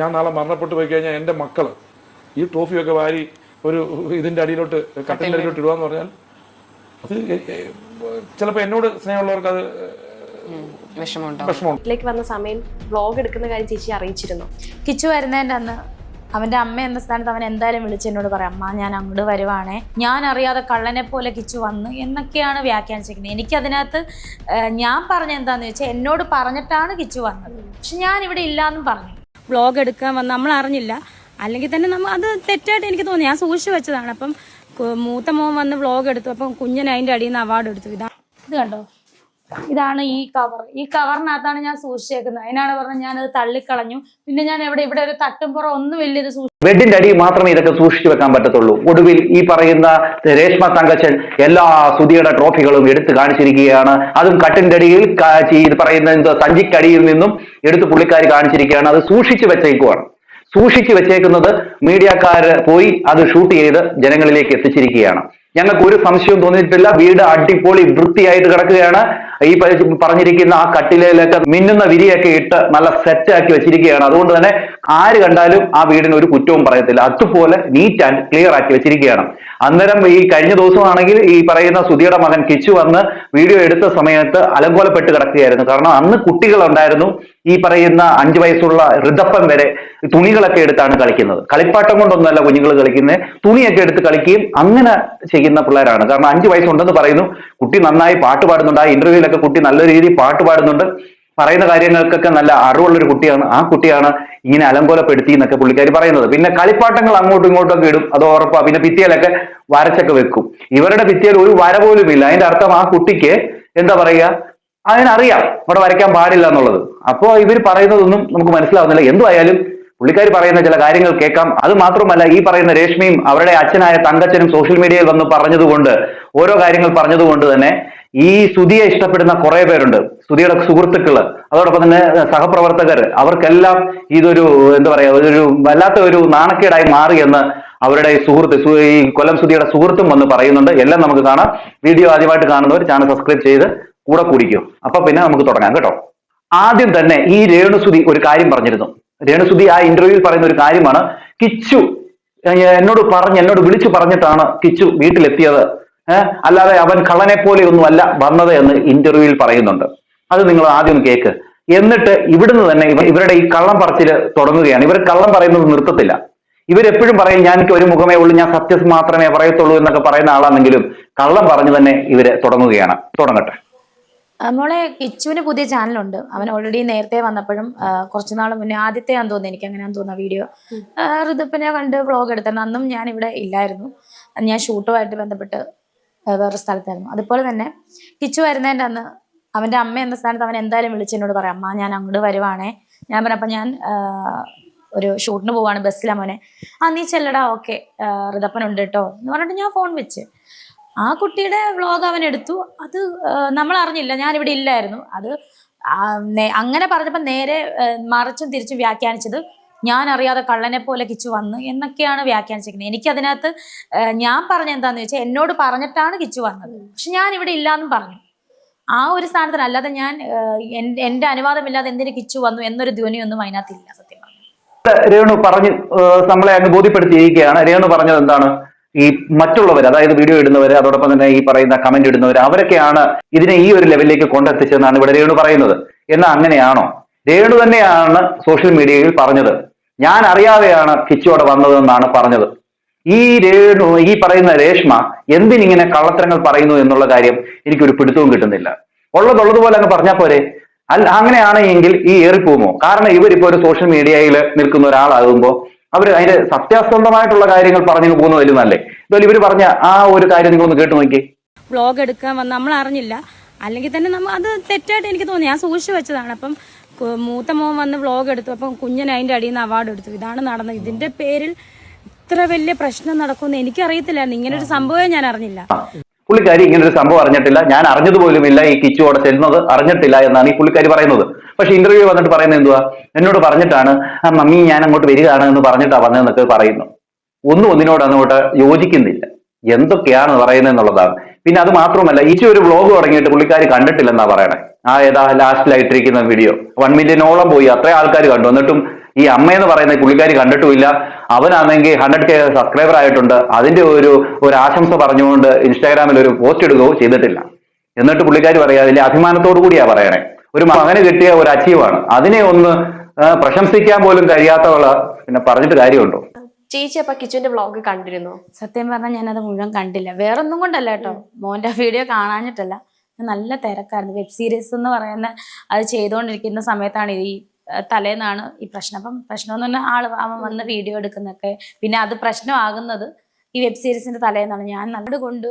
ഞാൻ നാളെ മരണപ്പെട്ടു പോയി കഴിഞ്ഞാൽ എന്റെ മക്കൾ ഈ ട്രോഫിയൊക്കെ വാരി ഒരു ഇതിന്റെ അടിയിലോട്ട് കട്ടിന്റെ അടിയിലോട്ട് ഇടുക എന്ന് പറഞ്ഞാൽ അത് ചിലപ്പോൾ എന്നോട് സ്നേഹമുള്ളവർക്ക് അത് വീട്ടിലേക്ക് വന്ന സമയം വ്ളോഗ് എടുക്കുന്ന കാര്യം ചേച്ചി അറിയിച്ചിരുന്നു. കിച്ചു വരുന്നതിന്റെ അന്ന് അവന്റെ അമ്മ എന്ന സ്ഥാനത്ത് അവൻ എന്തായാലും വിളിച്ച് എന്നോട് പറയാം അമ്മ ഞാൻ അങ്ങോട്ട് വരുവാണേ. ഞാൻ അറിയാതെ കള്ളനെ പോലെ കിച്ചു വന്ന് എന്നൊക്കെയാണ് വ്യാഖ്യാനിച്ചിരിക്കുന്നത്. എനിക്കതിനകത്ത് അതിനകത്ത് ഞാൻ പറഞ്ഞ എന്താന്ന് വെച്ചാൽ എന്നോട് പറഞ്ഞിട്ടാണ് കിച്ചു വന്നത്. പക്ഷെ ഞാൻ ഇവിടെ ഇല്ലാന്നും പറഞ്ഞു. വ്ളോഗ് എടുക്കാൻ വന്ന് നമ്മൾ അറിഞ്ഞില്ല അല്ലെങ്കിൽ തന്നെ നമ്മൾ അത് തെറ്റായിട്ട് എനിക്ക് തോന്നി. ഞാൻ സൂക്ഷിച്ചു വെച്ചതാണ്. അപ്പം മൂത്ത മോൻ വന്ന് വ്ളോഗ് എടുത്തു. അപ്പം കുഞ്ഞൻ അതിന്റെ അടിയിൽ നിന്ന് അവാർഡ് എടുത്തു. ഇതാ ഇത് കണ്ടോ? ഇതാണ് ഈ കവർ ഈ കവറിനകത്താണ് ഞാൻ സൂക്ഷിച്ചേക്കുന്നത്. അതിനാണ് പറഞ്ഞത് ഞാനത് തള്ളിക്കളഞ്ഞു. പിന്നെ ഞാൻ എവിടെ ഇവിടെ ഒരു തട്ടുംപുറം പുറം ഇത് വലിയ ബെഡിന്റെ അടിയിൽ മാത്രമേ ഇതൊക്കെ സൂക്ഷിച്ചു വെക്കാൻ പറ്റത്തുള്ളൂ. ഒടുവിൽ ഈ പറയുന്ന രേഷ്മ തങ്കച്ചൻ എല്ലാ സുധിയുടെ ട്രോഫികളും എടുത്തു കാണിച്ചിരിക്കുകയാണ്. അതും കട്ടിന്റെ അടിയിൽ ഇത് പറയുന്ന എന്തോ സഞ്ചിക്കടിയിൽ നിന്നും എടുത്ത് പുള്ളിക്കാർ കാണിച്ചിരിക്കുകയാണ്. അത് സൂക്ഷിച്ചു വെച്ചേക്കുവാണ്. സൂക്ഷിച്ചു വെച്ചേക്കുന്നത് മീഡിയക്കാര് പോയി അത് ഷൂട്ട് ചെയ്ത് ജനങ്ങളിലേക്ക് എത്തിച്ചിരിക്കുകയാണ്. ഞങ്ങൾക്ക് ഒരു സംശയവും തോന്നിയിട്ടില്ല. വീട് അടിപൊളി വൃത്തിയായിട്ട് കിടക്കുകയാണ്. ഈ പറഞ്ഞിരിക്കുന്ന ആ കട്ടിലയിലൊക്കെ മിന്നുന്ന വിരിയൊക്കെ ഇട്ട് നല്ല സെറ്റ് ആക്കി വെച്ചിരിക്കുകയാണ്. അതുകൊണ്ട് തന്നെ ആര് കണ്ടാലും ആ വീടിന് ഒരു കുറ്റവും പറയത്തില്ല. അതുപോലെ നീറ്റ് ആൻഡ് ക്ലിയർ ആക്കി വെച്ചിരിക്കുകയാണ്. അന്നേരം ഈ കഴിഞ്ഞ ദിവസമാണെങ്കിൽ ഈ പറയുന്ന സുധിയുടെ മകൻ കിച്ചു വന്ന് വീഡിയോ എടുത്ത സമയത്ത് അലങ്കോലപ്പെട്ട് കിടക്കുകയായിരുന്നു. കാരണം അന്ന് കുട്ടികളുണ്ടായിരുന്നു ഈ പറയുന്ന അഞ്ചു വയസ്സുള്ള ഋതപ്പൻ വരെ തുണികളൊക്കെ എടുത്താണ് കളിക്കുന്നത്. കളിപ്പാട്ടം കൊണ്ടൊന്നുമല്ല കുഞ്ഞുങ്ങൾ കളിക്കുന്നത് തുണിയൊക്കെ എടുത്ത് കളിക്കുകയും അങ്ങനെ ചെയ്യുന്ന പിള്ളേരാണ്. കാരണം അഞ്ചു വയസ്സുണ്ടെന്ന് പറയുന്നു. കുട്ടി നന്നായി പാട്ട് പാടുന്നുണ്ട്. ആ ഇന്റർവ്യൂവിലൊക്കെ കുട്ടി നല്ല രീതിയിൽ പാട്ട് പാടുന്നുണ്ട്. പറയുന്ന കാര്യങ്ങൾക്കൊക്കെ നല്ല അറിവുള്ള ഒരു കുട്ടിയാണ്. ആ കുട്ടിയാണ് ഇങ്ങനെ അലങ്കോലപ്പെടുത്തി എന്നൊക്കെ പുള്ളിക്കാരി പറയുന്നത്. പിന്നെ കളിപ്പാട്ടങ്ങൾ അങ്ങോട്ടും ഇങ്ങോട്ടൊക്കെ ഇടും. അത് ഉറപ്പാ. പിന്നെ ഭിത്തിയിലൊക്കെ വരച്ചൊക്കെ വെക്കും. ഇവരുടെ ഭിത്തിയിൽ ഒരു വര പോലും ഇല്ല. അതിന്റെ അർത്ഥം ആ കുട്ടിക്ക് എന്താ പറയുക? അതിനറിയാം. ഇവിടെ വരയ്ക്കാൻ പാടില്ല എന്നുള്ളത്. അപ്പോൾ ഇവർ പറയുന്നതൊന്നും നമുക്ക് മനസ്സിലാവുന്നില്ല. എന്തുമായാലും പുള്ളിക്കാർ പറയുന്ന ചില കാര്യങ്ങൾ കേൾക്കാം. അത് മാത്രമല്ല ഈ പറയുന്ന രേഷ്മയും അവരുടെ അച്ഛനായ തങ്കച്ചനും സോഷ്യൽ മീഡിയയിൽ വന്ന് പറഞ്ഞതുകൊണ്ട് ഓരോ കാര്യങ്ങൾ പറഞ്ഞതുകൊണ്ട് തന്നെ ഈ സുധിയെ ഇഷ്ടപ്പെടുന്ന കുറെ പേരുണ്ട്. സുധിയുടെ സുഹൃത്തുക്കൾ അതോടൊപ്പം തന്നെ സഹപ്രവർത്തകർ അവർക്കെല്ലാം ഇതൊരു എന്താ പറയാ ഒരു വല്ലാത്ത ഒരു നാണക്കേടായി മാറിയെന്ന് അവരുടെ സുഹൃത്ത് ഈ കൊല്ലം സുധിയുടെ സുഹൃത്തും വന്ന് പറയുന്നുണ്ട്. എല്ലാം നമുക്ക് കാണാം. വീഡിയോ ആദ്യമായിട്ട് കാണുന്നവർ ചാനൽ സബ്സ്ക്രൈബ് ചെയ്ത് കൂടെ കൂടിക്കും. അപ്പൊ പിന്നെ നമുക്ക് തുടങ്ങാം കേട്ടോ. ആദ്യം തന്നെ ഈ രേണുസുതി ഒരു കാര്യം പറഞ്ഞിരുന്നു. രേണുസുതി ആ ഇന്റർവ്യൂവിൽ പറയുന്ന ഒരു കാര്യമാണ്. കിച്ചു എന്നോട് പറഞ്ഞ് എന്നോട് വിളിച്ചു പറഞ്ഞിട്ടാണ് കിച്ചു വീട്ടിലെത്തിയത്. അല്ലാതെ അവൻ കള്ളനെ പോലെ ഒന്നും അല്ല വന്നത് എന്ന് ഇന്റർവ്യൂവിൽ പറയുന്നുണ്ട്. അത് നിങ്ങൾ ആദ്യം കേക്ക്. എന്നിട്ട് ഇവിടുന്ന് തന്നെ ഇവ ഇവരുടെ ഈ കള്ളം പറച്ചിൽ തുടങ്ങുകയാണ്. ഇവർ കള്ളം പറയുന്നത് നിർത്തത്തില്ല. ഇവരെപ്പോഴും പറയും ഞാൻ എനിക്ക് ഒരു മുഖമേ ഉള്ളൂ ഞാൻ സത്യം മാത്രമേ പറയത്തുള്ളൂ എന്നൊക്കെ പറയുന്ന ആളാണെങ്കിലും കള്ളം പറഞ്ഞു തന്നെ ഇവർ തുടങ്ങുകയാണ്. തുടങ്ങട്ടെ. മോളെ കിച്ചുവിന് പുതിയ ചാനലുണ്ട്. അവൻ ഓൾറെഡി നേരത്തെ വന്നപ്പോഴും കുറച്ചുനാൾ കുറച്ച് നാൾ മുന്നേ ആദ്യത്തെ ആണെന്ന് തോന്നുന്നു എനിക്ക് അങ്ങനെയാന്ന് തോന്നുന്ന വീഡിയോ ഋതുപ്പിനെ കണ്ട് വ്ളോഗ് എടുത്തിരുന്നു അന്നും ഞാൻ ഇവിടെ ഇല്ലായിരുന്നു. ഞാൻ ഷൂട്ടുമായിട്ട് ബന്ധപ്പെട്ട് ആ, വേറെ സ്ഥലത്തായിരുന്നു. അതുപോലെ തന്നെ കിച്ചു വരുന്നതിന്റെ അന്ന് അവന്റെ അമ്മ എന്ന സ്ഥാനത്ത് അവൻ എന്തായാലും വിളിച്ച് എന്നോട് പറയാം അമ്മ ഞാൻ അങ്ങോട്ട് വരുവാണേ. ഞാൻ പറഞ്ഞപ്പോൾ ഞാൻ ഒരു ഷൂട്ടിന് പോവാണ് ബസ്സിലാ മോനെ. ആ നീ ചെല്ലടാ ഓക്കെ. ഋതപ്പനുണ്ട് കേട്ടോ എന്ന് പറഞ്ഞിട്ട് ഞാൻ ഫോൺ വെച്ച്. ആ കുട്ടിയുടെ വ്ലോഗ് അവൻ എടുത്തു. അത് നമ്മൾ അറിഞ്ഞില്ല. ഞാനിവിടെ ഇല്ലായിരുന്നു. അത് അങ്ങനെ പറഞ്ഞപ്പോൾ നേരെ മറിച്ചും തിരിച്ചും വ്യാഖ്യാനിച്ചത് ഞാൻ അറിയാതെ കള്ളനെ പോലെ കിച്ചു വന്ന് എന്നൊക്കെയാണ് വ്യാഖ്യാനിച്ചിരിക്കുന്നത്. എനിക്ക് അതിനകത്ത് ഞാൻ പറഞ്ഞ എന്താന്ന് വെച്ചാൽ എന്നോട് പറഞ്ഞിട്ടാണ് കിച്ചു വന്നത്. പക്ഷെ ഞാൻ ഇവിടെ ഇല്ലാന്നും പറഞ്ഞു. ആ ഒരു സ്ഥാനത്തിന് അല്ലാതെ ഞാൻ എന്റെ അനുവാദമില്ലാതെ എന്തിനു കിച്ചു വന്നു എന്നൊരു ധ്വനിയൊന്നും അതിനകത്തില്ല സത്യം പറഞ്ഞു. രേണു പറഞ്ഞു നമ്മളെ അങ്ങ് ബോധ്യപ്പെടുത്തിയിരിക്കുകയാണ്. രേണു പറഞ്ഞത് എന്താണ്? ഈ മറ്റുള്ളവർ അതായത് വീഡിയോ ഇടുന്നവർ അതോടൊപ്പം തന്നെ ഈ പറയുന്ന കമന്റ് ഇടുന്നവർ അവരൊക്കെയാണ് ഇതിനെ ഈ ഒരു ലെവലിലേക്ക് കൊണ്ടെത്തിച്ചതെന്നാണ് ഇവിടെ രേണു പറയുന്നത്. എന്നാ അങ്ങനെയാണോ? രേണു തന്നെയാണ് സോഷ്യൽ മീഡിയയിൽ പറഞ്ഞത്. ഞാൻ അറിയാതെയാണ് കിച്ചോടെ വന്നതെന്നാണ് പറഞ്ഞത്. ഈ രേണു ഈ പറയുന്ന രേഷ്മ എന്തിനിങ്ങനെ കള്ളത്തരങ്ങൾ പറയുന്നു എന്നുള്ള കാര്യം എനിക്കൊരു പിടുത്തവും കിട്ടുന്നില്ല. ഉള്ളതുള്ളതുപോലെ അങ്ങ് പറഞ്ഞാൽ പോരെ. അല്ല അങ്ങനെയാണ് എങ്കിൽ ഈ ഏറിപ്പോകുമോ? കാരണം ഇവരിപ്പോ ഒരു സോഷ്യൽ മീഡിയയിൽ നിൽക്കുന്ന ഒരാളാകുമ്പോൾ അവർ അതിന്റെ സത്യാസന്ധമായിട്ടുള്ള കാര്യങ്ങൾ പറഞ്ഞു പോകുന്നതിൽ നല്ലേ. ഇതുപോലെ ഇവർ പറഞ്ഞ ആ ഒരു കാര്യം നിങ്ങളൊന്ന് കേട്ടു നോക്കി ബ്ലോഗ് എടുക്കാൻ നമ്മൾ അറിഞ്ഞില്ല അല്ലെങ്കിൽ തന്നെ നമ്മൾ അത് തെറ്റായിട്ട് എനിക്ക് തോന്നി. ഞാൻ സൂക്ഷിച്ചു വെച്ചതാണ്. അപ്പം മൂത്ത മോൻ വന്ന് വ്ളോഗ് എടുത്തു. അപ്പം കുഞ്ഞൻ അതിന്റെ അടിയിൽ നിന്ന് അവാർഡ് എടുത്തു. ഇതാണ് നടന്നത്. ഇതിന്റെ പേരിൽ ഇത്ര വലിയ പ്രശ്നം നടക്കുമെന്ന് എനിക്കറിയത്തില്ലായിരുന്നു ഇങ്ങനെ ഒരു സംഭവമേ ഞാൻ അറിഞ്ഞില്ല. പുള്ളിക്കാരി ഇങ്ങനെ ഒരു സംഭവം അറിഞ്ഞിട്ടില്ല. ഞാൻ അറിഞ്ഞതുപോലുമില്ല ഈ കിച്ചു അവിടെ ചെല്ലുന്നത്. അറിഞ്ഞിട്ടില്ല എന്നാണ് ഈ പുള്ളിക്കാരി പറയുന്നത്. പക്ഷെ ഇന്റർവ്യൂ വന്നിട്ട് പറയുന്നത് എന്തുവാ? എന്നോട് പറഞ്ഞിട്ടാണ് "ആ, മമ്മി ഞാൻ അങ്ങോട്ട് വരികയാണ് എന്ന് പറഞ്ഞിട്ടാണ് വന്നതെന്നൊക്കെ പറയുന്നു. ഒന്നും ഒന്നിനോട് അങ്ങോട്ട് യോജിക്കുന്നില്ല. എന്തൊക്കെയാണ് പറയുന്നത് എന്നുള്ളതാണ് പിന്നെ അത് മാത്രമല്ല ഈ ഒരു വ്ളോഗ് തുടങ്ങിയിട്ട് പുള്ളിക്കാർ കണ്ടിട്ടില്ലെന്നാ പറയണേ. ആ ഏതാ ലാസ്റ്റിലായിട്ടിരിക്കുന്ന വീഡിയോ വൺ മില്യനോളം പോയി. അത്രയും ആൾക്കാർ കണ്ടു. എന്നിട്ടും ഈ അമ്മയെന്ന് പറയുന്ന പുള്ളിക്കാർ കണ്ടിട്ടുമില്ല. അവനാണെങ്കിൽ ഹൺഡ്രഡ് കെ സബ്സ്ക്രൈബർ ആയിട്ടുണ്ട്. അതിന്റെ ഒരു ഒരു ആശംസ പറഞ്ഞുകൊണ്ട് ഇൻസ്റ്റാഗ്രാമിൽ ഒരു പോസ്റ്റ് ഇടുകയോ ചെയ്തിട്ടില്ല. എന്നിട്ട് പുള്ളിക്കാരി പറയാ അതിന്റെ അഭിമാനത്തോടു കൂടിയാ പറയണേ. ഒരു മകന് കിട്ടിയ ഒരു അച്ചീവാണ് അതിനെ ഒന്ന് പ്രശംസിക്കാൻ പോലും കഴിയാത്തവൾ പിന്നെ പറഞ്ഞിട്ട് കാര്യമുണ്ടോ? ചേച്ചി അപ്പൊ കിച്ചുവിന്റെ വ്ളോഗ് കണ്ടിരുന്നു? സത്യം പറഞ്ഞാൽ ഞാനത് മുഴുവൻ കണ്ടില്ല. വേറൊന്നും കൊണ്ടല്ല കേട്ടോ. മോന്റെ വീഡിയോ കാണാഞ്ഞിട്ടല്ല. ഞാൻ നല്ല തിരക്കായിരുന്നു. വെബ് സീരീസ് എന്ന് പറയുന്ന അത് ചെയ്തുകൊണ്ടിരിക്കുന്ന സമയത്താണ് ഈ തലേന്നാണ് ഈ പ്രശ്നം. അപ്പം പ്രശ്നം എന്ന് പറഞ്ഞാൽ ആൾ അവൻ വന്ന് വീഡിയോ എടുക്കുന്നൊക്കെ. പിന്നെ അത് പ്രശ്നമാകുന്നത് ഈ വെബ് സീരീസിന്റെ തലേന്നാണ്. ഞാൻ നല്ലത് കൊണ്ട്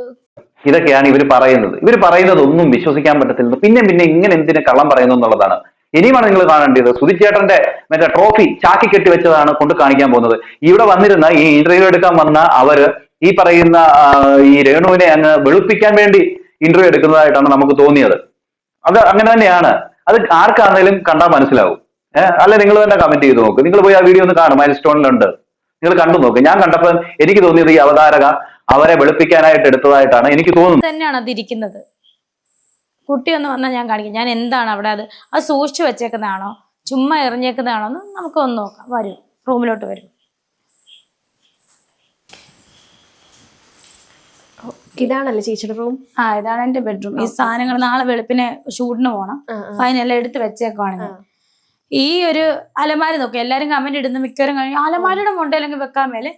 ഇതൊക്കെയാണ് ഇവർ പറയുന്നത്. ഇവർ പറയുന്നത് ഒന്നും വിശ്വസിക്കാൻ പറ്റത്തില്ല പിന്നെ പിന്നെ ഇങ്ങനെ എന്തിനു കള്ളം പറയുന്നു എന്നുള്ളതാണ് ഇനിയുമാണ് നിങ്ങൾ കാണേണ്ടത്. സുധിച്ചേട്ടന്റെ മറ്റേ ട്രോഫി ചാക്കി കെട്ടി വെച്ചതാണ് കൊണ്ട് കാണിക്കാൻ പോകുന്നത്. ഇവിടെ വന്നിരുന്ന ഈ ഇന്റർവ്യൂ എടുക്കാൻ വന്ന അവർ ഈ പറയുന്ന ഈ രേണുവിനെ അങ്ങ് വെളുപ്പിക്കാൻ വേണ്ടി ഇന്റർവ്യൂ എടുക്കുന്നതായിട്ടാണ് നമുക്ക് തോന്നിയത്. അത് അങ്ങനെ തന്നെയാണ്. അത് ആർക്കാണെങ്കിലും കണ്ടാൽ മനസ്സിലാവും. ഏഹ് അല്ലെ നിങ്ങൾ തന്നെ കമന്റ് ചെയ്ത് നോക്ക്. നിങ്ങൾ പോയി ആ വീഡിയോ ഒന്ന് കാണും. മൈൽ സ്റ്റോണിലുണ്ട് നിങ്ങൾ കണ്ടു നോക്ക്. ഞാൻ കണ്ടപ്പോൾ എനിക്ക് തോന്നിയത് ഈ അവതാരക അവരെ വെളുപ്പിക്കാനായിട്ട് എടുത്തതായിട്ടാണ് എനിക്ക് തോന്നുന്നത്. തന്നെയാണ് അത് ഇരിക്കുന്നത് കുട്ടി ഒന്ന് വന്നാൽ ഞാൻ കാണിക്കും. ഞാൻ എന്താണ് അവിടെ അത് അത് സൂക്ഷിച്ചു വെച്ചേക്കുന്നതാണോ? ചുമ്മാ എറിഞ്ഞേക്കുന്നതാണോ? എന്ന് നമുക്ക് ഒന്ന് നോക്കാം. വരും. റൂമിലോട്ട് വരും. ഇതാണല്ലേ ചേച്ചിയുടെ റൂം? ആ ഇതാണ് എന്റെ ബെഡ്റൂം. ഈ സാധനങ്ങൾ നാളെ വെളുപ്പിനെ ഷൂട്ടിന് പോകണം അപ്പൊ അതിനെല്ലാം എടുത്ത് വെച്ചേക്കുവാണ് ഞാൻ. ഈ ഒരു അലമാര നോക്കി. എല്ലാരും കമന്റ് ഇടുന്ന. മിക്കവരും കഴിഞ്ഞു അലമാരയുടെ മുണ്ടല്ലെങ്കിൽ വെക്കാൻ മേലെ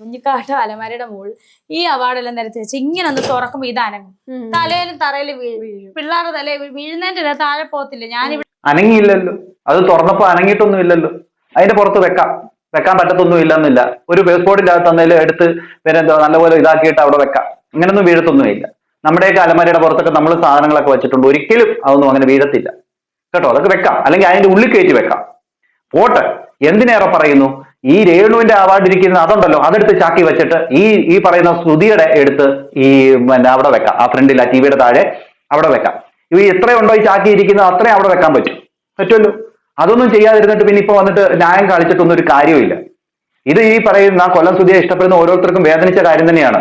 കുഞ്ഞിക്കാട്ട അലമാരയുടെ മുകളിൽ ഈ അവാർഡെല്ലാം നിരത്തി വെച്ച് ഇങ്ങനെ ഒന്ന് തുറക്കുമ്പോ ഇത് അനങ്ങും. തലയിലും തറയിലും വീഴും പിള്ളേരുടെ തലയിൽ വീഴുന്നതിന്റെ താഴെ പോകത്തില്ല. ഞാനിവിടെ അനങ്ങിയില്ലല്ലോ. അത് തുറന്നപ്പോ അനങ്ങിയിട്ടൊന്നും ഇല്ലല്ലോ അതിന്റെ പുറത്ത് വെക്കാം. വെക്കാൻ പറ്റത്തൊന്നും ഇല്ലെന്നില്ല ഒരു പേസ്പോർട്ടിന്റെ അകത്ത് എന്തെങ്കിലും എടുത്ത് പിന്നെ എന്താ നല്ലപോലെ ഇതാക്കിയിട്ട് അവിടെ വെക്കാം. അങ്ങനൊന്നും വീഴത്തൊന്നും ഇല്ല നമ്മുടെയൊക്കെ അലമാരയുടെ പുറത്തൊക്കെ നമ്മൾ സാധനങ്ങളൊക്കെ വെച്ചിട്ടുണ്ട്. ഒരിക്കലും അതൊന്നും അങ്ങനെ വീഴത്തില്ല. കേട്ടോ അതൊക്കെ വെക്കാം. അല്ലെങ്കിൽ അതിന്റെ ഉള്ളിൽ കയറ്റി വെക്കാം. പോട്ടെ എന്തിനേറെ പറയുന്നു? ഈ രേണുവിന്റെ അവാർഡ് ഇരിക്കുന്ന അതുണ്ടല്ലോ. അതെടുത്ത് ചാക്കി വെച്ചിട്ട് ഈ ഈ പറയുന്ന ശ്രുതിയുടെ എടുത്ത് ഈ പിന്നെ അവിടെ വെക്കാം. ആ ഫ്രണ്ടിൽ ആ ടിവിയുടെ താഴെ അവിടെ വെക്കാം. ഇവ എത്രയുണ്ടോ ഈ ചാക്കി ഇരിക്കുന്നത്? അത്രയും അവിടെ വെക്കാൻ പറ്റും. പറ്റുമല്ലോ. അതൊന്നും ചെയ്യാതിരുന്നിട്ട് പിന്നെ ഇപ്പൊ വന്നിട്ട് ന്യായം കളിച്ചിട്ടൊന്നും ഒരു കാര്യമില്ല ഇത് ഈ പറയുന്ന കൊല്ലം സുധിയെ ഇഷ്ടപ്പെടുന്ന ഓരോരുത്തർക്കും വേദനിച്ച കാര്യം തന്നെയാണ്.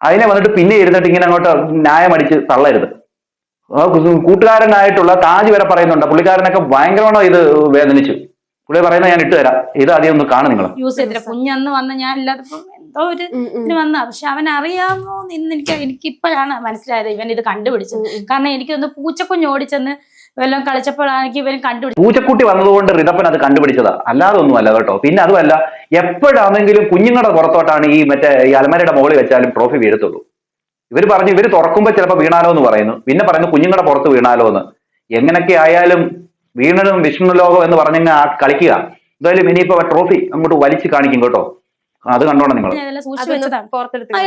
അതിനെ വന്നിട്ട് പിന്നെ ഇരുന്നിട്ട് ഇങ്ങനെ അങ്ങോട്ട് ന്യായം അടിച്ച് തള്ളരുത്. കൂട്ടുകാരനായിട്ടുള്ള താജ് വരെ പറയുന്നുണ്ട്. പുള്ളിക്കാരനൊക്കെ ഭയങ്കരമാണ് ഇത് വേദനിച്ചു? പുള്ളി പറയുന്നത് ഞാൻ ഇട്ട് തരാം. ഇത് ആദ്യം ഒന്ന് കാണും നിങ്ങൾ. യൂസ് ചെയ്തില്ല കുഞ്ഞന്ന് വന്ന ഞാൻ ഇല്ലാത്തപ്പോ എന്തോ ഒരു ഇതിന് വന്ന. പക്ഷെ അവൻ അറിയാമോ എന്ന് എനിക്ക് എനിക്ക് ഇപ്പോഴാണ് മനസ്സിലായത് ഇവൻ ഇത് കണ്ടുപിടിച്ചത്. കാരണം എനിക്കൊന്ന് പൂച്ചക്കുഞ്ഞ് ഓടിച്ചെന്ന് വല്ലതും കളിച്ചപ്പോഴാണ് എനിക്ക് ഇവൻ കണ്ടുപിടിച്ചു പൂച്ചക്കുട്ടി വന്നതുകൊണ്ട് റിതപ്പൻ അത് കണ്ടുപിടിച്ചതാ. അല്ലാതെ ഒന്നുമല്ല കേട്ടോ. പിന്നെ അതുമല്ല എപ്പോഴാണെങ്കിലും കുഞ്ഞുങ്ങളുടെ പുറത്തോട്ടാണ് ഈ മറ്റേ ഈ അലമാരയുടെ മുകളിൽ വെച്ചാലും ട്രോഫി വീഴത്തുള്ളൂ. ഇവർ പറഞ്ഞു ഇവർ തുറക്കുമ്പോൾ ചിലപ്പോൾ വീണാലോ എന്ന് പറയുന്നു. പിന്നെ പറയുന്നു കുഞ്ഞുങ്ങളുടെ പുറത്ത് വീണാലോ എന്ന്. എങ്ങനെയൊക്കെ ആയാലും വീണതും വിഷ്ണു ലോകം എന്ന് പറഞ്ഞു ആ കളിക്കുക. എന്തായാലും ഇനിയിപ്പോ ട്രോഫി അങ്ങോട്ട് വലിച്ചു കാണിക്കും കേട്ടോ. അത് കണ്ടോണം നിങ്ങൾ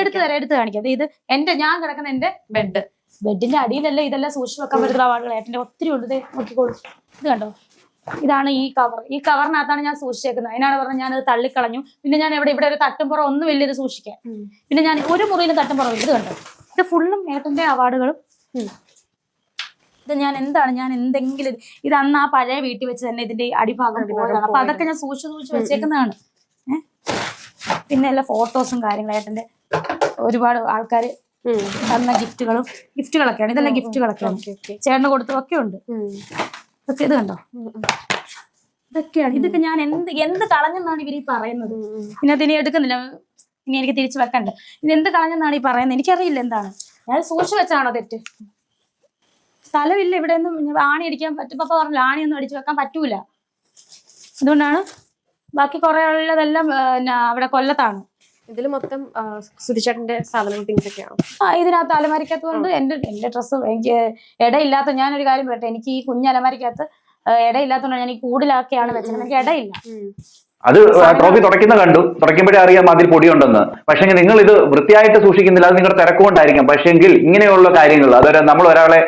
എടുത്തു തരാം എടുത്തു കാണിക്കാം. ഇത് എന്റെ ഞാൻ കിടക്കുന്ന എന്റെ ബെഡ് ബെഡിന്റെ അടിയിലല്ല ഇതെല്ലാം സൂക്ഷിച്ചു വെക്കാൻ പറ്റുന്ന ആളുകൾ ഏട്ടന്റെ ഒത്തിരി ഉണ്ട്. ദേ നോക്കിക്കോളൂ ഇത് കണ്ടോ? ഇതാണ് ഈ കവർ ഈ കവറിനകത്താണ് ഞാൻ സൂക്ഷിച്ചേക്കുന്നത്. അതിനാണ് പറഞ്ഞത് ഞാനത് തള്ളിക്കളഞ്ഞു. പിന്നെ ഞാൻ ഇവിടെ ഇവിടെ ഒരു തട്ടുംപുറം ഒന്നും വലിയത് ഇത് സൂക്ഷിക്കാൻ. പിന്നെ ഞാൻ ഒരു മുറിയിലും തട്ടുംപുറം പുറം ഇത് കണ്ടോ? ഇത് ഫുള്ളും ഏട്ടന്റെ അവാർഡുകളും. ഇത് ഞാൻ എന്താണ്? ഞാൻ എന്തെങ്കിലും ഇത് അന്ന് ആ പഴയ വീട്ടിൽ വെച്ച് തന്നെ ഇതിന്റെ അടിഭാഗം പോയതാണ്. അപ്പൊ അതൊക്കെ ഞാൻ സൂക്ഷിച്ചു സൂക്ഷിച്ച് വെച്ചേക്കുന്നതാണ്. പിന്നെ എല്ലാ ഫോട്ടോസും കാര്യങ്ങളും ഏട്ടന്റെ ഒരുപാട് ആൾക്കാർ തന്ന ഗിഫ്റ്റുകളും ഗിഫ്റ്റുകളൊക്കെയാണ്. ഇതെല്ലാം ഗിഫ്റ്റുകളൊക്കെയാണ്. ചേട്ടന് കൊടുത്തതൊക്കെ ഉണ്ട്. ഇതൊക്കെ ഇത് കണ്ടോ? ഇതൊക്കെയാണ്. ഇതൊക്കെ ഞാൻ എന്ത് എന്ത് കളഞ്ഞെന്നാണ് ഇവർ ഈ പറയുന്നത്. പിന്നെ അത് ഇനി എടുക്കുന്നില്ല. ഇനി എനിക്ക് തിരിച്ചു വെക്കണ്ട. ഇത് എന്ത് കളഞ്ഞെന്നാണ് ഈ പറയുന്നത്? എനിക്കറിയില്ല എന്താണ്. ഞാൻ സൂക്ഷിച്ചു വെച്ചാണോ തെറ്റ്? സ്ഥലമില്ല ഇവിടെ ഒന്നും ആണി അടിക്കാൻ പറ്റും പപ്പ പറഞ്ഞില്ല. ഒന്നും അടിച്ചു വെക്കാൻ പറ്റൂല. അതുകൊണ്ടാണ് ബാക്കി കുറെ ഉള്ളതെല്ലാം അവിടെ കൊല്ലത്താണ്. ഇതിൽ മൊത്തം സുധിച്ചേട്ടന്റെ സാധനങ്ങൾ തിങ്സ് ഒക്കെയാണോ? ആ ഇതിനകത്ത് അലമാരിക്കകത്തുകൊണ്ട് എന്റെ എന്റെ ഡ്രസ്സ് എനിക്ക് ഇടയില്ലാത്ത ഞാനൊരു കാര്യം പറയട്ടെ. എനിക്ക് ഈ കുഞ്ഞ് അലമാരിക്കകത്ത് ഇടയില്ലാത്തതുകൊണ്ട് ഞാൻ ഈ കൂടിലാക്കിയാണ് വെച്ചത്. എനിക്ക് ഇടയില്ല. അത് ട്രോഫി തുടയ്ക്കുന്ന കണ്ടു. തുടയ്ക്കുമ്പോഴേ അറിയാം അതിൽ പൊടിയുണ്ടെന്ന്. പക്ഷേ നിങ്ങൾ ഇത് വൃത്തിയായിട്ട് സൂക്ഷിക്കുന്നില്ല. അത് നിങ്ങളുടെ തിരക്കുകൊണ്ടായിരിക്കാം പക്ഷേങ്കിൽ ഇങ്ങനെയുള്ള കാര്യങ്ങൾ അതൊരു നമ്മൾ ഒരാളെ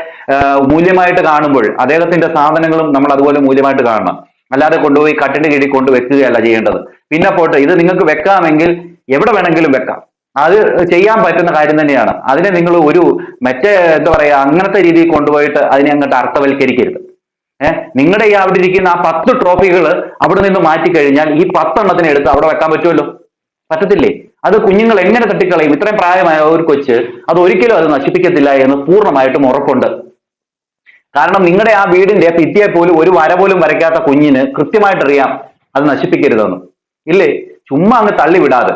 മൂല്യമായിട്ട് കാണുമ്പോൾ അദ്ദേഹത്തിന്റെ സാധനങ്ങളും നമ്മൾ അതുപോലെ മൂല്യമായിട്ട് കാണണം. അല്ലാതെ കൊണ്ടുപോയി കട്ടിന്റെ കീഴിൽ കൊണ്ട് വെക്കുകയല്ല ചെയ്യേണ്ടത്. പിന്നെ പോട്ട് ഇത് നിങ്ങൾക്ക് വെക്കാമെങ്കിൽ എവിടെ വേണമെങ്കിലും വെക്കാം. അത് ചെയ്യാൻ പറ്റുന്ന കാര്യം തന്നെയാണ്. അതിനെ നിങ്ങൾ ഒരു മറ്റേ എന്താ പറയാ അങ്ങനത്തെ രീതിയിൽ കൊണ്ടുപോയിട്ട് അതിനെ അങ്ങോട്ട് അർത്ഥവൽക്കരിക്കരുത്. ഏഹ് നിങ്ങളുടെ ഈ അവിടെ ഇരിക്കുന്ന ആ പത്ത് ട്രോഫികൾ അവിടെ നിന്ന് മാറ്റി കഴിഞ്ഞാൽ ഈ പത്തെണ്ണത്തിന് എടുത്ത് അവിടെ വെക്കാൻ പറ്റുമല്ലോ? പറ്റത്തില്ലേ? അത് കുഞ്ഞുങ്ങൾ എങ്ങനെ തട്ടിക്കളയും? ഇത്രയും പ്രായമായ ഒരു കൊച്ച് അത് ഒരിക്കലും അത് നശിപ്പിക്കത്തില്ല എന്ന് പൂർണമായിട്ടും ഉറപ്പുണ്ട്. കാരണം നിങ്ങളുടെ ആ വീടിന്റെ ഭിത്തിയെ പോലും ഒരു വര പോലും വരയ്ക്കാത്ത കുഞ്ഞിന് കൃത്യമായിട്ട് അറിയാം അത് നശിപ്പിക്കരുതെന്ന്. ഇല്ലേ? ചുമ്മാ അങ്ങ് തള്ളിവിടാതെ.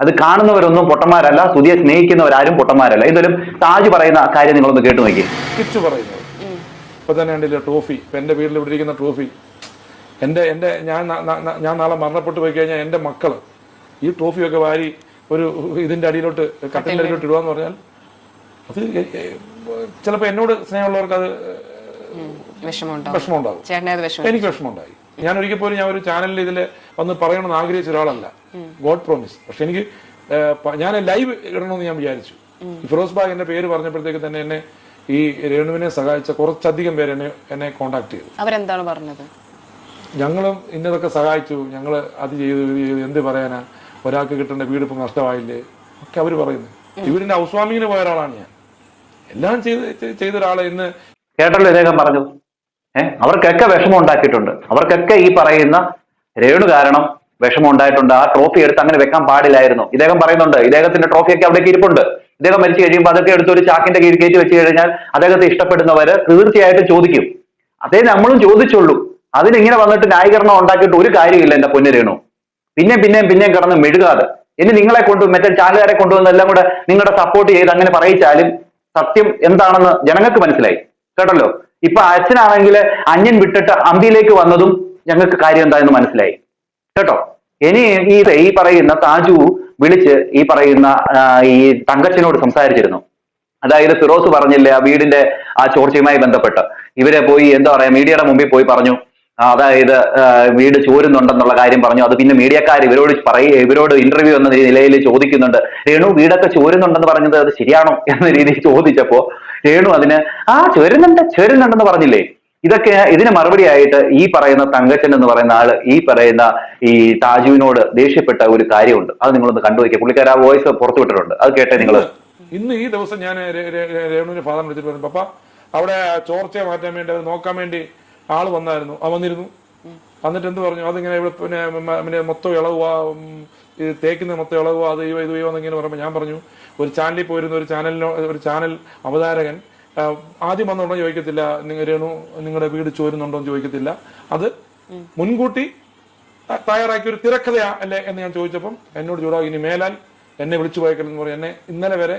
അത് കാണുന്നവരൊന്നും പൊട്ടന്മാരല്ല സുതിയെ സ്നേഹിക്കുന്നവരാരും പൊട്ടന്മാരല്ല. എന്തായാലും താജ് പറയുന്ന കാര്യം നിങ്ങളൊന്ന് കേട്ടു നോക്കി കിച്ചു പറയുന്നത് തന്നെ കണ്ടില്ലേ ട്രോഫി. ഇപ്പം എന്റെ വീട്ടിൽ ഇവിടെ ഇരിക്കുന്ന ട്രോഫി. എന്റെ എന്റെ ഞാൻ ഞാൻ നാളെ മരണപ്പെട്ടു പോയി കഴിഞ്ഞാൽ എന്റെ മക്കൾ ഈ ട്രോഫിയൊക്കെ വാരി ഒരു ഇതിന്റെ അടിയിലോട്ട് കട്ടിന്റെ അടിയിലോട്ട് ഇടുവാന്ന് പറഞ്ഞാൽ അത് ചിലപ്പോൾ എന്നോട് സ്നേഹമുള്ളവർക്ക് അത് വിഷമമുണ്ടാവും. എനിക്ക് വിഷമമുണ്ടായി. ഞാൻ ഒരിക്കൽ പോലും ഞാൻ ഒരു ചാനലിൽ ഇതിൽ വന്ന് പറയണമെന്ന് ആഗ്രഹിച്ച ഒരാളല്ല. God promise. പക്ഷെ എനിക്ക് ഞാൻ ലൈവ് ഇടണമെന്ന് ഞാൻ വിചാരിച്ചു. ഫിറോസ് ബാഗ് എന്റെ പേര് പറഞ്ഞപ്പോഴത്തേക്ക് തന്നെ എന്നെ ഈ രേണുവിനെ സഹായിച്ച കുറച്ചധികം പേര് എന്നെ എന്നെ കോണ്ടാക്ട് ചെയ്തു. അവരെന്താണ് പറഞ്ഞത്? ഞങ്ങളും ഇന്നതൊക്കെ സഹായിച്ചു. ഞങ്ങൾ അത് ചെയ്തു ഇത് ചെയ്തു. എന്ത് പറയാനാ? ഒരാൾക്ക് കിട്ടേണ്ട വീട് ഇപ്പം നഷ്ടമായില്ലേ? ഒക്കെ അവർ പറയുന്നു. ഇവരിന്റെ ഹൗസ് വാമിങ്ങിന് പോയ ഒരാളാണ് ഞാൻ. എല്ലാം ചെയ്ത് ചെയ്ത ഒരാളെ ഇന്ന് കേട്ടല്ലോ ഇദ്ദേഹം പറഞ്ഞു. ഏഹ് അവർക്കൊക്കെ വിഷമം ഉണ്ടാക്കിയിട്ടുണ്ട്. അവർക്കൊക്കെ ഈ പറയുന്ന രേണു കാരണം വിഷമം ഉണ്ടായിട്ടുണ്ട്. ആ ട്രോഫി എടുത്ത് അങ്ങനെ വെക്കാൻ പാടില്ലായിരുന്നു. ഇദ്ദേഹം പറയുന്നുണ്ട് ഇദ്ദേഹത്തിന്റെ ട്രോഫിയൊക്കെ അവിടേക്ക് ഇരിപ്പുണ്ട്. ഇദ്ദേഹം മരിച്ചു കഴിയുമ്പോൾ അതൊക്കെ എടുത്ത് ഒരു ചാക്കിന്റെ കീഴിൽ കയറ്റി വെച്ച് കഴിഞ്ഞാൽ അദ്ദേഹത്തെ ഇഷ്ടപ്പെടുന്നവര് തീർച്ചയായിട്ടും ചോദിക്കും. അതേ നമ്മളും ചോദിച്ചുള്ളൂ. അതിനിങ്ങനെ വന്നിട്ട് ന്യായീകരണം ഉണ്ടാക്കിയിട്ട് ഒരു കാര്യമില്ല എന്റെ പൊന്നു പിന്നെ പിന്നെയും പിന്നെയും കിടന്ന് മെഴുകാതെ. ഇനി നിങ്ങളെ കൊണ്ട് മറ്റേ ചാനലുകാരെ കൊണ്ടുവന്ന് എല്ലാം കൂടെ നിങ്ങളുടെ സപ്പോർട്ട് ചെയ്ത് അങ്ങനെ പറയിച്ചാലും സത്യം എന്താണെന്ന് ജനങ്ങൾക്ക് മനസ്സിലായി. കേട്ടല്ലോ? ഇപ്പൊ അച്ഛനാണെങ്കിൽ അന്യൻ വിട്ടിട്ട് അമ്പിയിലേക്ക് വന്നതും ഞങ്ങൾക്ക് കാര്യം എന്താണെന്ന് മനസ്സിലായി. കേട്ടോ? ഇനി ഈ ഈ പറയുന്ന താജു വിളിച്ച് ഈ പറയുന്ന ഈ തങ്കച്ചനോട് സംസാരിച്ചിരുന്നു. അതായത് ഫിറോസ് പറഞ്ഞില്ലേ ആ വീടിന്റെ ആ ചോർച്ചയുമായി ബന്ധപ്പെട്ട്. ഇവരെ പോയി എന്താ പറയാ മീഡിയയുടെ മുമ്പിൽ പോയി പറഞ്ഞു. അതായത് വീട് ചോരുന്നുണ്ടെന്നുള്ള കാര്യം പറഞ്ഞു. അത് പിന്നെ മീഡിയക്കാർ ഇവരോട് പറയുക ഇവരോട് ഇന്റർവ്യൂ എന്ന നിലയിൽ ചോദിക്കുന്നുണ്ട്. രേണു വീടൊക്കെ ചോരുന്നുണ്ടെന്ന് പറഞ്ഞത് അത് ശരിയാണോ? എന്ന രീതിയിൽ ചോദിച്ചപ്പോ രേണു അതിന് ആ ചോരുന്നുണ്ട് ചോരുന്നുണ്ടെന്ന് പറഞ്ഞില്ലേ? ഇതൊക്കെ ഇതിന് മറുപടിയായിട്ട് ഈ പറയുന്ന തങ്കച്ചൻ എന്ന് പറയുന്ന ആൾ ഈ പറയുന്ന ഈ താജുവിനോട് ദേഷ്യപ്പെട്ട ഒരു കാര്യമുണ്ട്. അത് നിങ്ങളൊന്ന് കണ്ടു നോക്കിയ. പുള്ളിക്കാർ ആ വോയിസ് പുറത്തു വിട്ടിട്ടുണ്ട്. അത് കേട്ടെ നിങ്ങൾ ഇന്ന് ഈ ദിവസം ഞാൻ രേണുവിന്റെ ഫാദർ വിളിച്ചിട്ട് പറഞ്ഞു പപ്പ അവിടെ ചോർച്ചയെ മാറ്റാൻ വേണ്ടി അവർ നോക്കാൻ വേണ്ടി ആൾ വന്നായിരുന്നു. ആ വന്നിരുന്നു. എന്നിട്ട് എന്ത് പറഞ്ഞു? അതിങ്ങനെ ഇവിടെ പിന്നെ മൊത്തം ഇളവുക തേക്കുന്ന മൊത്തം ഇളവുക അത് ഇത് ഇവ എന്നിങ്ങനെ പറയുമ്പോൾ ഞാൻ പറഞ്ഞു ഒരു ചാനലിൽ പോയിരുന്ന ഒരു ചാനലിനോ ഒരു ചാനൽ അവതാരകൻ ആദ്യം വന്നുണ്ടോ ചോദിക്കത്തില്ല നിങ്ങൾ രേണു നിങ്ങളുടെ വീട് ചോരുന്നുണ്ടോ എന്ന് ചോദിക്കത്തില്ല. അത് മുൻകൂട്ടി തയ്യാറാക്കിയ ഒരു തിരക്കഥയാ അല്ലേ എന്ന് ഞാൻ ചോദിച്ചപ്പം എന്നോട് ചൂടാ ഇനി മേലാൽ എന്നെ വിളിച്ചു പോയക്കലെന്ന് പറയും എന്നെ ഇന്നലെ വരെ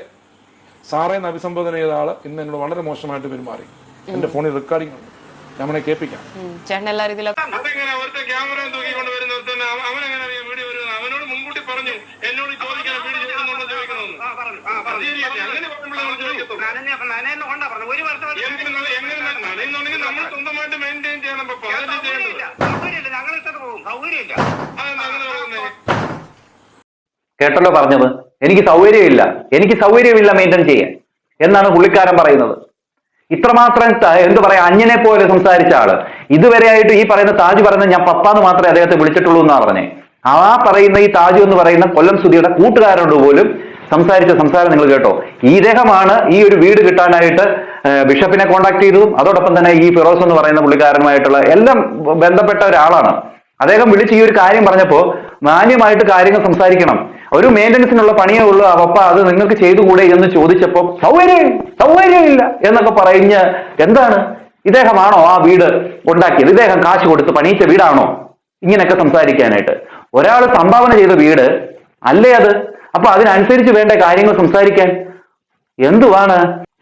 സാറേ എന്ന് അഭിസംബോധന ചെയ്ത ആൾ ഇന്ന് എന്നോട് വളരെ മോശമായിട്ട് പെരുമാറി. എന്റെ ഫോണിൽ റെക്കോർഡിംഗ് ഉണ്ട്. നമ്മളെ കേൾപ്പിക്കാം. ചേട്ടൻ എല്ലാ രീതിയിലും അതെങ്ങനെ ഒരുത്ത ക്യാമറ തൂക്കിക്കൊണ്ട് വരുന്ന ഒരുത്തൻ അവ- അവനെങ്ങനെ അറിയാം വീഡിയോ വരുന്നത് അവനോട് മുൻകൂട്ടി പറഞ്ഞു എന്നോട് ചോദിക്കണം വീഡിയോ ചോദിക്കുന്നുണ്ടോ ചോദിക്കണമെന്ന് അത് ശരിയല്ലേ അങ്ങനെ പറയുമ്പോൾ നമ്മൾ ചോദിക്കത്തുള്ളൂ ഒരു വർഷം എങ്ങനെ നന- എങ്ങനെ ന- നനയുന്നുണ്ടെങ്കിൽ നമ്മൾ സ്വന്തമായിട്ട് മെയിന്റെയിൻ ചെയ്യണം. ചെയ്യേണ്ടത്. കേട്ടല്ലോ പറഞ്ഞത്? എനിക്ക് സൗകര്യമില്ല. എനിക്ക് സൗകര്യമില്ല മെയിന്റെയിൻ ചെയ്യാൻ. എന്നാണ് പുള്ളിക്കാരൻ പറയുന്നത്. ഇത്രമാത്രം എന്ത് പറയാ അന്യനെ പോലെ സംസാരിച്ച ആൾ. ഇതുവരെയായിട്ട് ഈ പറയുന്ന താജ് പറയുന്നത് ഞാൻ പപ്പാന്ന് മാത്രമേ അദ്ദേഹത്തെ വിളിച്ചിട്ടുള്ളൂ എന്നാണ് പറഞ്ഞേ. ആ പറയുന്ന ഈ താജു എന്ന് പറയുന്ന കൊല്ലം സുധിയുടെ കൂട്ടുകാരോട് പോലും സംസാരിച്ച സംസാരം നിങ്ങൾ കേട്ടോ. ഈ ഇദ്ദേഹമാണ് ഈ ഒരു വീട് കിട്ടാനായിട്ട് ബിഷപ്പിനെ കോണ്ടാക്ട് ചെയ്തതും അതോടൊപ്പം തന്നെ ഈ ഫിറോസ് എന്ന് പറയുന്ന പുള്ളിക്കാരനുമായിട്ടുള്ള എല്ലാം ബന്ധപ്പെട്ട ഒരാളാണ്. അദ്ദേഹം വിളിച്ച് ഈ ഒരു കാര്യം പറഞ്ഞപ്പോ മാന്യമായിട്ട് കാര്യങ്ങൾ സംസാരിക്കണം. ഒരു മെയിന്റനൻസിനുള്ള പണിയേ ഉള്ളൂ അപ്പ അത് നിങ്ങൾക്ക് ചെയ്തുകൂടെ എന്ന് ചോദിച്ചപ്പോൾ സൗകര്യം സൗകര്യമില്ല എന്നൊക്കെ പറഞ്ഞ് എന്താണ്? ഇദ്ദേഹമാണോ ആ വീട് ഉണ്ടാക്കിയത്? ഇദ്ദേഹം കാശ് കൊടുത്ത് പണിയിച്ച വീടാണോ? ഇങ്ങനെയൊക്കെ സംസാരിക്കാനായിട്ട്. ഒരാൾ സംഭാവന ചെയ്ത വീട് അല്ലേ അത്? അപ്പൊ അതിനനുസരിച്ച് വേണ്ട കാര്യങ്ങൾ സംസാരിക്കാൻ? എന്തുവാണ്?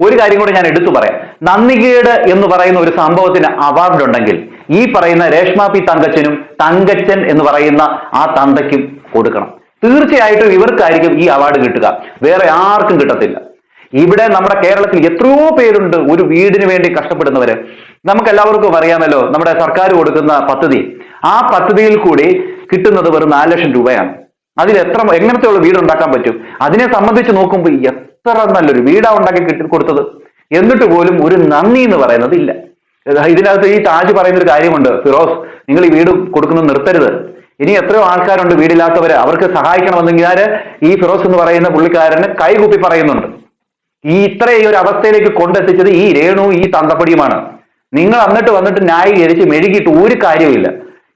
ഒരു കാര്യം കൂടെ ഞാൻ എടുത്തു പറയാം. നന്ദികേട് എന്ന് പറയുന്ന ഒരു സംഭവത്തിന് അവാർഡ് ഉണ്ടെങ്കിൽ ഈ പറയുന്ന രേഷ്മ പി തങ്കച്ചനും തങ്കച്ചൻ എന്ന് പറയുന്ന ആ തന്തയ്ക്കും കൊടുക്കണം. തീർച്ചയായിട്ടും ഇവർക്കായിരിക്കും ഈ അവാർഡ് കിട്ടുക. വേറെ ആർക്കും കിട്ടത്തില്ല. ഇവിടെ നമ്മുടെ കേരളത്തിൽ എത്രയോ പേരുണ്ട് ഒരു വീടിന് വേണ്ടി കഷ്ടപ്പെടുന്നവര്. നമുക്ക് എല്ലാവർക്കും അറിയാമല്ലോ നമ്മുടെ സർക്കാർ കൊടുക്കുന്ന പദ്ധതി. ആ പദ്ധതിയിൽ കൂടി കിട്ടുന്നത് വെറും നാല് ലക്ഷം രൂപയാണ്. അതിൽ എത്ര എങ്ങനത്തെയുള്ള വീട് ഉണ്ടാക്കാൻ പറ്റും? അതിനെ സംബന്ധിച്ച് നോക്കുമ്പോൾ എത്ര നല്ലൊരു വീടാ ഉണ്ടാക്കി കിട്ടി കൊടുത്തത്? എന്നിട്ട് പോലും ഒരു നന്ദി എന്ന് പറയുന്നത് ഇല്ല. ഇതിനകത്ത് ഈ താജ് പറയുന്ന ഒരു കാര്യമുണ്ട് ഫിറോസ് നിങ്ങൾ ഈ വീട് കൊടുക്കുന്നത് നിർത്തരുത്. ഇനി എത്രയോ ആൾക്കാരുണ്ട് വീടില്ലാത്തവര് അവർക്ക് സഹായിക്കണമെന്നെങ്കിൽ ആര്? ഈ ഫിറോസ് എന്ന് പറയുന്ന പുള്ളിക്കാരന് കൈകൂപ്പി പറയുന്നുണ്ട്. ഈ ഇത്രയും ഒരു അവസ്ഥയിലേക്ക് കൊണ്ടെത്തിച്ചത് ഈ രേണു ഈ തന്തപ്പടിയുമാണ്. നിങ്ങൾ എന്നിട്ട് വന്നിട്ട് ന്യായീകരിച്ച് മെഴുകിയിട്ട് ഒരു കാര്യമില്ല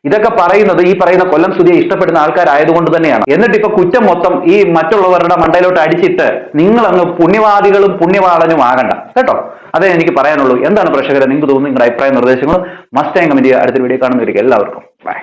ഇതൊക്കെ പറയുന്നത് ഈ പറയുന്ന കൊല്ലം സുധിയെ ഇഷ്ടപ്പെടുന്ന ആൾക്കാരായതുകൊണ്ട് തന്നെയാണ്. എന്നിട്ട് ഇപ്പൊ കുറ്റം മൊത്തം ഈ മറ്റുള്ളവരുടെ മണ്ടയിലോട്ട് അടിച്ചിട്ട് നിങ്ങൾ അങ്ങ് പുണ്യവാദികളും പുണ്യവാളനും ആകണ്ട. കേട്ടോ? അതേ എനിക്ക് പറയാനുള്ളൂ. എന്താണ് പ്രേക്ഷകരെ നിങ്ങൾക്ക് തോന്നുന്നു നിങ്ങളുടെ അഭിപ്രായ നിർദ്ദേശങ്ങളും? മസ്റ്റ് കമന്റ് ചെയ്യുക. അടുത്ത വീഡിയോ കാണുന്നവർക്ക് എല്ലാവർക്കും. ബൈ